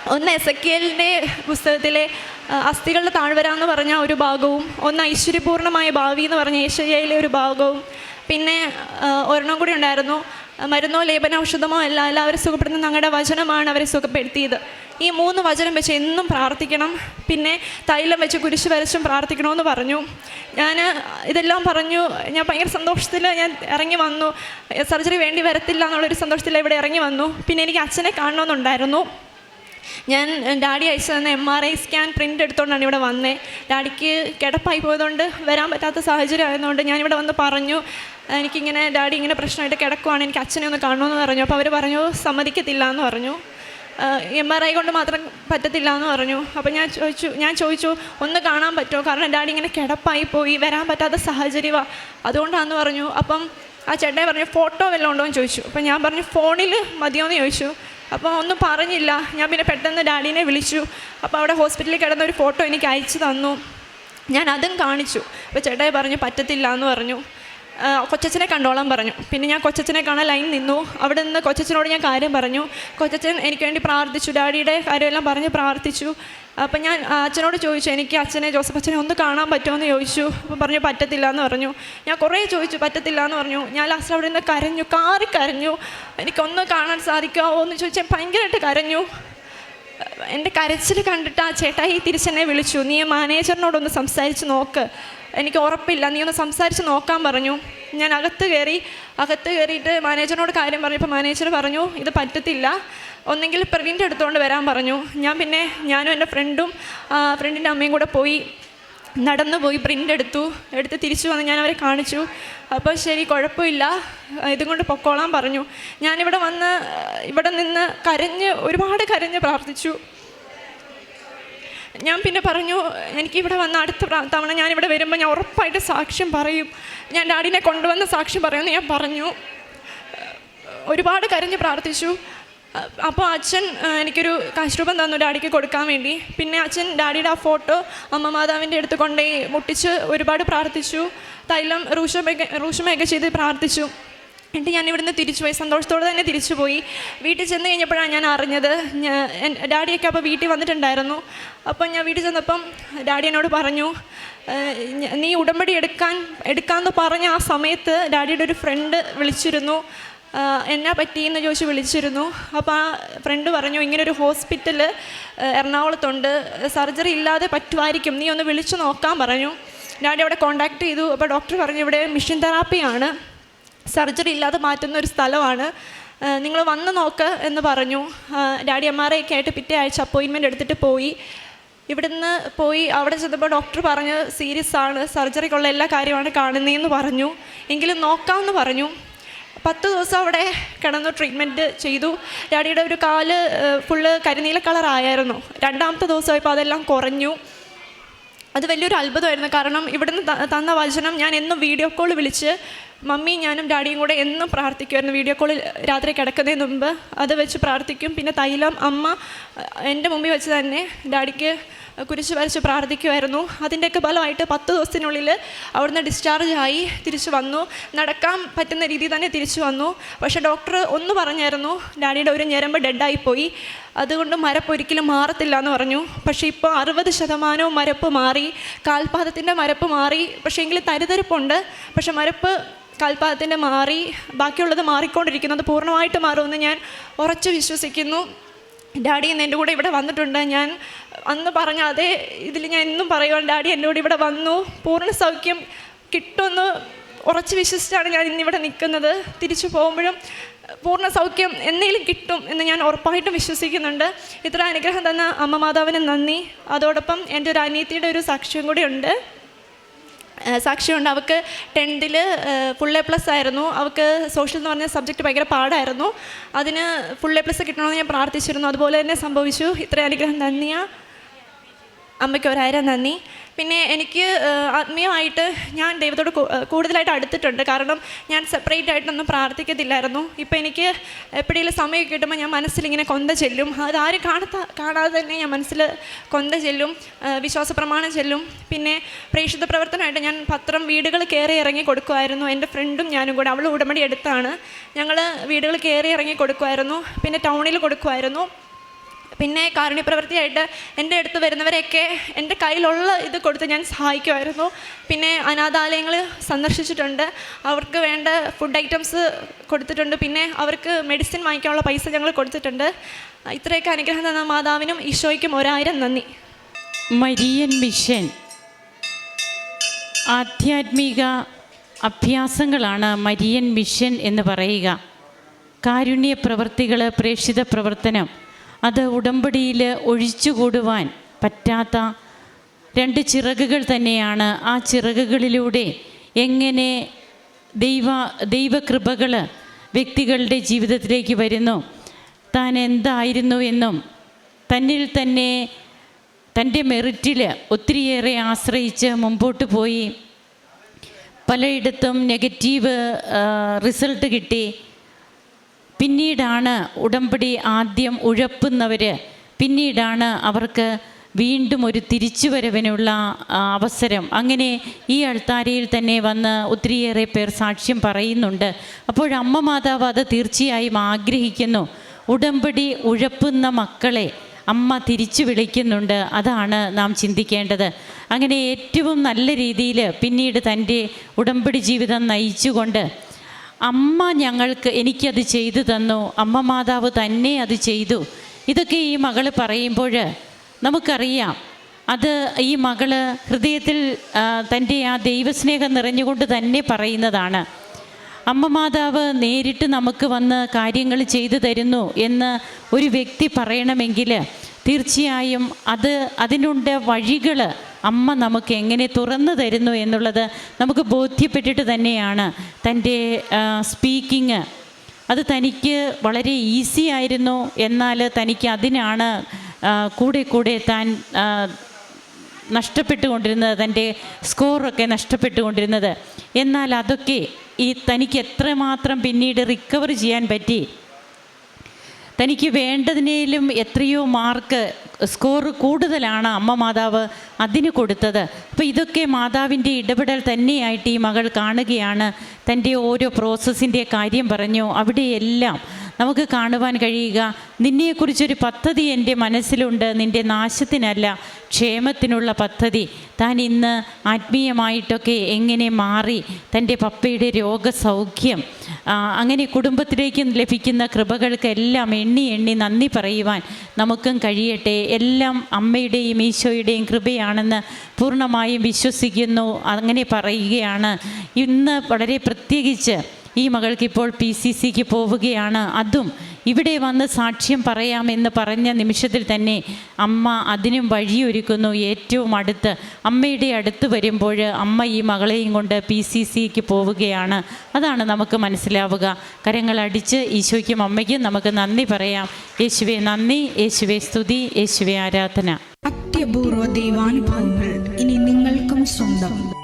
ഒന്ന് എസ് എ കെ എല്ലിന്റെ പുസ്തകത്തിലെ അസ്ഥികളുടെ താഴ്വര എന്ന് പറഞ്ഞ ഒരു ഭാഗവും ഒന്ന് ഐശ്വര്യപൂർണമായ ഭാവി എന്ന് പറഞ്ഞ ഏഷ്യയിലെ ഒരു ഭാഗവും. പിന്നെ ഒരെണ്ണം കൂടി ഉണ്ടായിരുന്നു. മരുന്നോ ലേപന ഔഷധമോ അല്ല എല്ലാവരും സുഖപ്പെടുന്ന ഞങ്ങളുടെ വചനമാണ് അവരെ സുഖപ്പെടുത്തിയത്. ഈ മൂന്ന് വചനം വെച്ച് എന്നും പ്രാർത്ഥിക്കണം. പിന്നെ തൈലം വെച്ച് കുരിശ് വരച്ചും പ്രാർത്ഥിക്കണമെന്ന് പറഞ്ഞു. ഞാൻ ഇതെല്ലാം പറഞ്ഞു. ഞാൻ ഭയങ്കര സന്തോഷത്തിൽ ഞാൻ ഇറങ്ങി വന്നു. സർജറി വേണ്ടി വരത്തില്ല എന്നുള്ളൊരു സന്തോഷത്തിൽ ഇവിടെ ഇറങ്ങി വന്നു. പിന്നെ എനിക്ക് അച്ഛനെ കാണണമെന്നുണ്ടായിരുന്നു. ഞാൻ ഡാഡി അയച്ചു തന്ന M R I scan print എടുത്തുകൊണ്ടാണ് ഇവിടെ വന്നേ. ഡാഡിക്ക് കിടപ്പായി പോയതുകൊണ്ട് വരാൻ പറ്റാത്ത സാഹചര്യം ആയതുകൊണ്ട് ഞാനിവിടെ വന്ന് പറഞ്ഞു എനിക്കിങ്ങനെ ഡാഡി ഇങ്ങനെ പ്രശ്നമായിട്ട് കിടക്കുവാണ് എനിക്ക് അച്ഛനെ ഒന്ന് കാണണമെന്ന് പറഞ്ഞു. അപ്പോൾ അവർ പറഞ്ഞു സമ്മതിക്കത്തില്ല എന്ന് പറഞ്ഞു എം ആർ ഐ കൊണ്ട് മാത്രം പറ്റത്തില്ല എന്ന് പറഞ്ഞു. അപ്പോൾ ഞാൻ ചോദിച്ചു ഞാൻ ചോദിച്ചു ഒന്ന് കാണാൻ പറ്റുമോ? കാരണം ഡാഡി ഇങ്ങനെ കിടപ്പായി പോയി വരാൻ പറ്റാത്ത സാഹചര്യമാണ് അതുകൊണ്ടാണെന്ന് പറഞ്ഞു. അപ്പം ആ ചേട്ടനെ പറഞ്ഞു ഫോട്ടോ വല്ലതും ഉണ്ടോ? എന്ന് ചോദിച്ചു. അപ്പം ഞാൻ പറഞ്ഞു ഫോണിൽ മതിയോ എന്ന് ചോദിച്ചു. അപ്പോൾ ഒന്നും പറഞ്ഞില്ല. ഞാൻ പിന്നെ പെട്ടെന്ന് ഡാഡീനെ വിളിച്ചു. അപ്പോൾ അവിടെ ഹോസ്പിറ്റലിൽ കിടന്ന ഒരു ഫോട്ടോ എനിക്ക് അയച്ചു തന്നു. ഞാൻ അതും കാണിച്ചു. അപ്പോൾ ചേട്ടായി പറഞ്ഞു പറ്റത്തില്ല എന്ന് പറഞ്ഞു. കൊച്ചച്ഛനെ കണ്ടോളാൻ പറഞ്ഞു. പിന്നെ ഞാൻ കൊച്ചച്ഛനെ കാണാൻ ലൈൻ നിന്നു. അവിടെ നിന്ന് കൊച്ചച്ഛനോട് ഞാൻ കാര്യം പറഞ്ഞു. കൊച്ചച്ഛൻ എനിക്ക് വേണ്ടി പ്രാർത്ഥിച്ചു. ഡാഡിയുടെ കാര്യമെല്ലാം പറഞ്ഞ് പ്രാർത്ഥിച്ചു. അപ്പം ഞാൻ അച്ഛനോട് ചോദിച്ചു എനിക്ക് അച്ഛനെ ജോസഫ് അച്ഛനെ ഒന്ന് കാണാൻ പറ്റുമോ എന്ന് ചോദിച്ചു. അപ്പം പറഞ്ഞു പറ്റത്തില്ല എന്ന് പറഞ്ഞു. ഞാൻ കുറേ ചോദിച്ചു പറ്റത്തില്ല എന്ന് പറഞ്ഞു. ഞാൻ ലാസ്റ്റ് അവിടെ നിന്ന് കരഞ്ഞു കാറി കരഞ്ഞു. എനിക്കൊന്ന് കാണാൻ സാധിക്കുമോ? എന്ന് ചോദിച്ചാൽ ഭയങ്കരമായിട്ട് കരഞ്ഞു. എന്റെ കരച്ചിൽ കണ്ടിട്ട് ആ ചേട്ടായി തിരിച്ചെന്നെ വിളിച്ചു. നീ മാനേജറിനോടൊന്ന് സംസാരിച്ച് നോക്ക്. എനിക്ക് ഉറപ്പില്ല. നീ ഒന്ന് സംസാരിച്ച് നോക്കാൻ പറഞ്ഞു. ഞാൻ അകത്ത് കയറി അകത്ത് കയറിയിട്ട് മാനേജറിനോട് കാര്യം പറഞ്ഞപ്പോൾ മാനേജർ പറഞ്ഞു ഇത് പറ്റത്തില്ല. ഒന്നെങ്കിൽ പ്രിന്റ് എടുത്തുകൊണ്ട് വരാൻ പറഞ്ഞു. ഞാൻ പിന്നെ ഞാനും എന്റെ ഫ്രണ്ടും ഫ്രണ്ടിന്റെ അമ്മയും കൂടെ പോയി നടന്നു പോയി പ്രിന്റ് എടുത്തു. എടുത്ത് തിരിച്ചു വന്ന് ഞാൻ അവരെ കാണിച്ചു. അപ്പോൾ ശരി കുഴപ്പമില്ല. ഇതും കൊണ്ട് പൊക്കോളാൻ പറഞ്ഞു. ഞാനിവിടെ വന്ന് ഇവിടെ നിന്ന് കരഞ്ഞ് ഒരുപാട് കരഞ്ഞ് പ്രാർത്ഥിച്ചു. ഞാൻ പിന്നെ പറഞ്ഞു എനിക്കിവിടെ വന്ന അടുത്ത തവണ ഞാൻ ഞാനിവിടെ വരുമ്പോൾ ഞാൻ ഉറപ്പായിട്ട് സാക്ഷ്യം പറയും. ഞാൻ ഡാഡിനെ കൊണ്ടുവന്ന സാക്ഷ്യം പറയുമെന്ന് ഞാൻ പറഞ്ഞു. ഒരുപാട് കരഞ്ഞ് പ്രാർത്ഥിച്ചു. അപ്പോൾ അച്ഛൻ എനിക്കൊരു കാശ്രൂപം തന്നു ഡാഡിക്ക് കൊടുക്കാൻ വേണ്ടി. പിന്നെ അച്ഛൻ ഡാഡിയുടെ ആ ഫോട്ടോ അമ്മ മാതാവിന്റെ അടുത്ത് കൊണ്ടുപോയി മുട്ടിച്ച് ഒരുപാട് പ്രാർത്ഥിച്ചു. തൈലം റൂഷമൊക്കെ റൂഷമയൊക്കെ ചെയ്ത് പ്രാർത്ഥിച്ചു. എന്നിട്ട് ഞാൻ ഇവിടുന്ന് തിരിച്ചു പോയി സന്തോഷത്തോടെ തന്നെ തിരിച്ചു പോയി വീട്ടിൽ ചെന്ന് കഴിഞ്ഞപ്പോഴാണ് ഞാൻ അറിഞ്ഞത്. ഞാൻ ഡാഡിയൊക്കെ അപ്പോൾ വീട്ടിൽ വന്നിട്ടുണ്ടായിരുന്നു. അപ്പം ഞാൻ വീട്ടിൽ ചെന്നപ്പം ഡാഡി എന്നോട് പറഞ്ഞു നീ ഉടമ്പടി എടുക്കാൻ എടുക്കാമെന്ന് പറഞ്ഞ ആ സമയത്ത് ഡാഡിയുടെ ഒരു ഫ്രണ്ട് വിളിച്ചിരുന്നു. എന്നാ പറ്റിയെന്ന് ചോദിച്ച് വിളിച്ചിരുന്നു. അപ്പോൾ ആ ഫ്രണ്ട് പറഞ്ഞു ഇങ്ങനൊരു ഹോസ്പിറ്റൽ എറണാകുളത്തുണ്ട്. സർജറി ഇല്ലാതെ പറ്റുമായിരിക്കും. നീ ഒന്ന് വിളിച്ചു നോക്കാൻ പറഞ്ഞു. ഡാഡി അവിടെ കോണ്ടാക്ട് ചെയ്തു. അപ്പോൾ ഡോക്ടർ പറഞ്ഞു ഇവിടെ മിഷൻ തെറാപ്പിയാണ്. സർജറി ഇല്ലാതെ മാറ്റുന്ന ഒരു സ്ഥലമാണ്. നിങ്ങൾ വന്ന് നോക്ക് എന്ന് പറഞ്ഞു. ഡാഡി ഒക്കെ ആയിട്ട് പിറ്റേ ആഴ്ച അപ്പോയിൻമെന്റ് എടുത്തിട്ട് പോയി. ഇവിടുന്ന് പോയി അവിടെ ചെന്നപ്പോൾ ഡോക്ടർ പറഞ്ഞ് സീരിയസ് ആണ്. സർജറിക്കുള്ള എല്ലാ കാര്യമാണ് കാണുന്നതെന്ന് പറഞ്ഞു. എങ്കിലും നോക്കാമെന്ന് പറഞ്ഞു. പത്ത് ദിവസം അവിടെ കിടന്നു ട്രീറ്റ്മെന്റ് ചെയ്തു. ഡാഡിയുടെ ഒരു കാൽ ഫുള്ള് കരിനീല കളറായിരുന്നു രണ്ടാമത്തെ ദിവസമായപ്പോൾ അതെല്ലാം കുറഞ്ഞു. അത് വലിയൊരു അത്ഭുതമായിരുന്നു. കാരണം ഇവിടുന്ന് തന്ന വചനം ഞാൻ എന്നും വീഡിയോ കോൾ വിളിച്ച് മമ്മിയും ഞാനും ഡാഡിയും കൂടെ എന്നും പ്രാർത്ഥിക്കുമായിരുന്നു വീഡിയോ കോളിൽ രാത്രി കിടക്കുന്നതിന് മുമ്പ്. അത് വെച്ച് പ്രാർത്ഥിക്കും. പിന്നെ തൈലം അമ്മ എന്റെ മുമ്പിൽ വെച്ച് തന്നെ ഡാഡിക്ക് കുരിശ് വരച്ച് പ്രാർത്ഥിക്കുമായിരുന്നു അതിന്റെയൊക്കെ ഫലമായിട്ട് പത്ത് ദിവസത്തിനുള്ളിൽ അവിടുന്ന് ഡിസ്ചാർജ് ആയി തിരിച്ചു വന്നു. നടക്കാൻ പറ്റുന്ന രീതിയിൽ തന്നെ തിരിച്ചു വന്നു. പക്ഷേ ഡോക്ടർ ഒന്ന് പറഞ്ഞായിരുന്നു ഡാഡിയുടെ ഒരു ഞരമ്പ് ഡെഡായി പോയി അതുകൊണ്ട് മരപ്പ് ഒരിക്കലും മാറത്തില്ല എന്ന് പറഞ്ഞു. പക്ഷേ ഇപ്പോൾ അറുപത് ശതമാനവും മരപ്പ് മാറി. കാൽപാദത്തിന്റെ മരപ്പ് മാറി. പക്ഷേ എങ്കിൽ തരിതരിപ്പുണ്ട്. പക്ഷേ മരപ്പ് കാൽപാദത്തിന്റെ മാറി ബാക്കിയുള്ളത് മാറിക്കൊണ്ടിരിക്കുന്നത് പൂർണമായിട്ട് മാറുമെന്ന് ഞാൻ ഉറച്ചു വിശ്വസിക്കുന്നു. ഡാഡി ഇന്ന് എന്റെ കൂടെ ഇവിടെ വന്നിട്ടുണ്ട്. ഞാൻ അന്ന് പറഞ്ഞ അതേ ഇതിൽ ഞാൻ എന്നും പറയുവാൻ ഡാഡി എന്റെ കൂടെ ഇവിടെ വന്നു. പൂർണ സൗഖ്യം കിട്ടുമെന്ന് ഉറച്ച് വിശ്വസിച്ചാണ് ഞാൻ ഇന്നിവിടെ നിൽക്കുന്നത്. തിരിച്ചു പോകുമ്പോഴും പൂർണ സൗഖ്യം എന്നേലും കിട്ടും എന്ന് ഞാൻ ഉറപ്പായിട്ടും വിശ്വസിക്കുന്നുണ്ട്. ഇത്ര അനുഗ്രഹം തന്ന അമ്മ മാതാവിന് നന്ദി. അതോടൊപ്പം എന്റെ ഒരു അനിയത്തിയുടെ ഒരു സാക്ഷ്യം കൂടി ഉണ്ട് ഏഹ് സാക്ഷിയുണ്ട്. അവൾക്ക് ടെൻത്തിൽ ഫുൾ എ പ്ലസ് ആയിരുന്നു. അവൾക്ക് സോഷ്യൽ എന്ന് പറഞ്ഞ സബ്ജക്റ്റ് ഭയങ്കര പാടായിരുന്നു. അതിന് ഫുൾ എ പ്ലസ് കിട്ടണമെന്ന് ഞാൻ പ്രാർത്ഥിച്ചിരുന്നു. അതുപോലെ തന്നെ സംഭവിച്ചു. ഇത്രയും അനുഗ്രഹം നന്ദിയാ അമ്മയ്ക്ക് ഒരായിരം നന്ദി. പിന്നെ എനിക്ക് ആത്മീയമായിട്ട് ഞാൻ ദൈവത്തോട് കൂടുതലായിട്ട് അടുത്തിട്ടുണ്ട്. കാരണം ഞാൻ സെപ്പറേറ്റ് ആയിട്ടൊന്നും പ്രാർത്ഥിക്കത്തില്ലായിരുന്നു. ഇപ്പം എനിക്ക് എപ്പോഴെങ്കിലും സമയം കിട്ടുമ്പോൾ ഞാൻ മനസ്സിലിങ്ങനെ കൊന്ത ചെല്ലും. അതാരും കാണാത്ത കാണാതെ തന്നെ ഞാൻ മനസ്സിൽ കൊന്ത ചെല്ലും വിശ്വാസ പ്രമാണം ചെല്ലും. പിന്നെ പ്രേക്ഷിത പ്രവർത്തനമായിട്ട് ഞാൻ പത്രം വീടുകൾ കയറി ഇറങ്ങി കൊടുക്കുമായിരുന്നു. എന്റെ ഫ്രണ്ടും ഞാനും കൂടെ അവൾ ഉടമടി എടുത്താണ് ഞങ്ങൾ വീടുകൾ കയറി ഇറങ്ങി കൊടുക്കുമായിരുന്നു. പിന്നെ ടൗണിൽ കൊടുക്കുമായിരുന്നു. പിന്നെ കാരുണ്യപ്രവൃത്തിയായിട്ട് എന്റെ അടുത്ത് വരുന്നവരെയൊക്കെ എന്റെ കയ്യിലുള്ള ഇത് കൊടുത്ത് ഞാൻ സഹായിക്കുമായിരുന്നു. പിന്നെ അനാഥാലയങ്ങൾ സന്ദർശിച്ചിട്ടുണ്ട്. അവർക്ക് വേണ്ട ഫുഡ് ഐറ്റംസ് കൊടുത്തിട്ടുണ്ട്. പിന്നെ അവർക്ക് മെഡിസിൻ വാങ്ങിക്കാനുള്ള പൈസ ഞങ്ങൾ കൊടുത്തിട്ടുണ്ട്. ഇത്രയൊക്കെ അനുഗ്രഹം തന്ന മാതാവിനും ഈശോയ്ക്കും ഒരായിരം നന്ദി. Marian mission. ആധ്യാത്മിക അഭ്യാസങ്ങളാണ് മരിയൻ മിഷൻ എന്ന് പറയുക. കാരുണ്യ പ്രവർത്തികൾ പ്രേക്ഷിത പ്രവർത്തനം. അത് ഉടമ്പടിയിൽ ഒഴിച്ചുകൂടുവാൻ പറ്റാത്ത രണ്ട് ചിറകുകൾ തന്നെയാണ് ആ ചിറകുകളിലൂടെ എങ്ങനെ ദൈവ ദൈവകൃപകൾ വ്യക്തികളുടെ ജീവിതത്തിലേക്ക് വരുന്നു. താൻ എന്തായിരുന്നു എന്നും തന്നിൽ തന്നെ തന്റെ മെറിറ്റിൽ ഒത്തിരിയേറെ ആശ്രയിച്ച് മുമ്പോട്ട് പോയി. പലയിടത്തും നെഗറ്റീവ് റിസൾട്ട് കിട്ടി. പിന്നീടാണ് ഉടമ്പടി ആദ്യം ഉഴപ്പുന്നവർ പിന്നീടാണ് അവർക്ക് വീണ്ടും ഒരു തിരിച്ചുവരവിനുള്ള അവസരം. അങ്ങനെ ഈ അൾത്താരയിൽ തന്നെ വന്ന് ഒത്തിരിയേറെ പേർ സാക്ഷ്യം പറയുന്നുണ്ട്. അപ്പോൾ അമ്മ മാതാവ് അത് തീർച്ചയായും ആഗ്രഹിക്കുന്നു. ഉടമ്പടി ഉഴപ്പുന്ന മക്കളെ അമ്മ തിരിച്ചു വിളിക്കുന്നുണ്ട്. അതാണ് നാം ചിന്തിക്കേണ്ടത്. അങ്ങനെ ഏറ്റവും നല്ല രീതിയിൽ പിന്നീട് തന്റെ ഉടമ്പടി ജീവിതം നയിച്ചുകൊണ്ട് അമ്മ ഞങ്ങൾക്ക് എനിക്കത് ചെയ്തു തന്നു. അമ്മ മാതാവ് തന്നെ അത് ചെയ്തു. ഇതൊക്കെ ഈ മകൾ പറയുമ്പോൾ നമുക്കറിയാം. അത് ഈ മകൾ ഹൃദയത്തിൽ തന്റെ ആ ദൈവസ്നേഹം നിറഞ്ഞുകൊണ്ട് തന്നെ പറയുന്നതാണ്. അമ്മ മാതാവ് നേരിട്ട് നമുക്ക് വന്ന് കാര്യങ്ങൾ ചെയ്തു തരുന്നു എന്ന് ഒരു വ്യക്തി പറയണമെങ്കിൽ തീർച്ചയായും അത് അതിനുണ്ട് വഴികൾ അമ്മ നമുക്ക് എങ്ങനെ തുറന്നു തരുന്നു എന്നുള്ളത് നമുക്ക് ബോധ്യപ്പെട്ടിട്ട് തന്നെയാണ്. തന്റെ സ്പീക്കിങ് അത് തനിക്ക് വളരെ ഈസി ആയിരുന്നു. എന്നാൽ തനിക്ക് അതിനാണ് കൂടെ കൂടെ താൻ നഷ്ടപ്പെട്ടുകൊണ്ടിരുന്നത് തന്റെ സ്കോറൊക്കെ നഷ്ടപ്പെട്ടുകൊണ്ടിരുന്നത്. എന്നാൽ അതൊക്കെ ഈ തനിക്ക് എത്രമാത്രം പിന്നീട് റിക്കവർ ചെയ്യാൻ പറ്റി? തനിക്ക് വേണ്ടതിനേലും എത്രയോ മാർക്ക് സ്കോർ കൂടുതലാണ് അമ്മ മാതാവ് അതിന് കൊടുത്തത്. അപ്പോൾ ഇതൊക്കെ മാതാവിന്റെ ഇടപെടൽ തന്നെയായിട്ട് ഈ മകൾ കാണുകയാണ്. തന്റെ ഓരോ പ്രോസസ്സിന്റെ കാര്യം പറഞ്ഞു. അവിടെയെല്ലാം നമുക്ക് കാണുവാൻ കഴിയുക. നിന്നെക്കുറിച്ചൊരു പദ്ധതി എന്റെ മനസ്സിലുണ്ട്. നിന്റെ നാശത്തിനല്ല ക്ഷേമത്തിനുള്ള പദ്ധതി. താൻ ഇന്ന് ആത്മീയമായിട്ടൊക്കെ എങ്ങനെ മാറി? തന്റെ പപ്പയുടെ രോഗസൗഖ്യം അങ്ങനെ കുടുംബത്തിലേക്ക് ലഭിക്കുന്ന കൃപകൾക്കെല്ലാം എണ്ണി എണ്ണി നന്ദി പറയുവാൻ നമുക്കും കഴിയട്ടെ. എല്ലാം അമ്മയുടെയും ഈശോയുടെയും കൃപയാണെന്ന് പൂർണമായും വിശ്വസിക്കുന്നു. അങ്ങനെ പറയുകയാണ്. ഇന്ന് വളരെ പ്രത്യേകിച്ച് ഈ മകൾക്ക് ഇപ്പോൾ പി സി സിക്ക് പോവുകയാണ്. അതും ഇവിടെ വന്ന് സാക്ഷ്യം പറയാമെന്ന് പറഞ്ഞ നിമിഷത്തിൽ തന്നെ അമ്മ അതിനും വഴിയൊരുക്കുന്നു. ഏറ്റവും അടുത്ത് അമ്മയുടെ അടുത്ത് വരുമ്പോൾ അമ്മ ഈ മകളെയും കൊണ്ട് പി സി സിക്ക് പോവുകയാണ്. അതാണ് നമുക്ക് മനസ്സിലാവുക. കരങ്ങളടിച്ച് ഈശോയ്ക്കും അമ്മയ്ക്കും നമുക്ക് നന്ദി പറയാം. യേശുവെ നന്ദി. യേശുവെ സ്തുതി. യേശുവെ ആരാധന. അത്യപൂർവ ദൈവാനുഭവങ്ങൾ ഇനി നിങ്ങൾക്കും സ്വന്തം.